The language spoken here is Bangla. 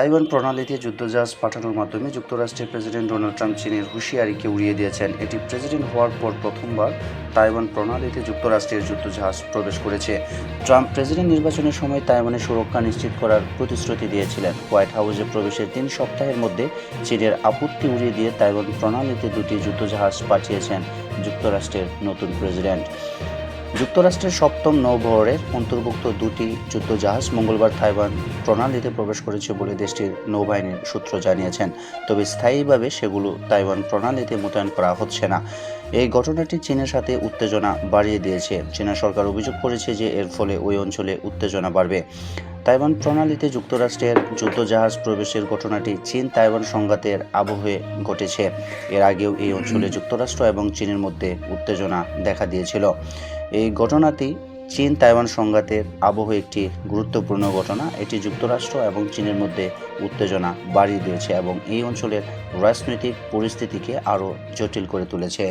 তাইওয়ান প্রণালীতে যুদ্ধজাহাজ পাঠানোর মাধ্যমে যুক্তরাষ্ট্রের প্রেসিডেন্ট ডোনাল্ড ট্রাম্প চীনের হুঁশিয়ারিকে উড়িয়ে দিয়েছেন। এটি প্রেসিডেন্ট হওয়ার পর প্রথমবার তাইওয়ান প্রণালীতে যুক্তরাষ্ট্রের যুদ্ধজাহাজ প্রবেশ করেছে। ট্রাম্প প্রেসিডেন্ট নির্বাচনের সময় তাইওয়ানের সুরক্ষা নিশ্চিত করার প্রতিশ্রুতি দিয়েছিলেন। হোয়াইট হাউসে প্রবেশের তিন সপ্তাহের মধ্যে চীনের আপত্তি উড়িয়ে দিয়ে তাইওয়ান প্রণালীতে দুটি যুদ্ধজাহাজ পাঠিয়েছেন যুক্তরাষ্ট্রের নতুন প্রেসিডেন্ট। যুক্তরাষ্ট্রের সপ্তম নৌবহরের অন্তর্ভুক্ত দুটি যুদ্ধজাহাজ মঙ্গলবার তাইওয়ান প্রণালীতে প্রবেশ করেছে বলে দেশটির নৌবাহিনীর সূত্র জানিয়েছেন। তবে স্থায়ীভাবে সেগুলো তাইওয়ান প্রণালীতে মোতায়েন করা হচ্ছে না। এই ঘটনাটি চীনের সাথে উত্তেজনা বাড়িয়ে দিয়েছে। চীনা সরকার অভিযোগ করেছে যে এর ফলে ওই অঞ্চলে উত্তেজনা বাড়বে। তাইওয়ান প্রণালীতে যুক্তরাষ্ট্রের যুদ্ধজাহাজ প্রবেশের ঘটনাটি চীন তাইওয়ান সংঘাতের আবহে ঘটেছে। এর আগেও এই অঞ্চলে যুক্তরাষ্ট্র এবং চীনের মধ্যে উত্তেজনা দেখা দিয়েছিল। এই ঘটনাটি চীন তাইওয়ান সংঘাতের আবহ একটি গুরুত্বপূর্ণ ঘটনা। এটি যুক্তরাষ্ট্র এবং চীনের মধ্যে উত্তেজনা বাড়িয়ে দিয়েছে এবং এই অঞ্চলের রাজনৈতিক পরিস্থিতিকে আরও জটিল করে তুলেছে।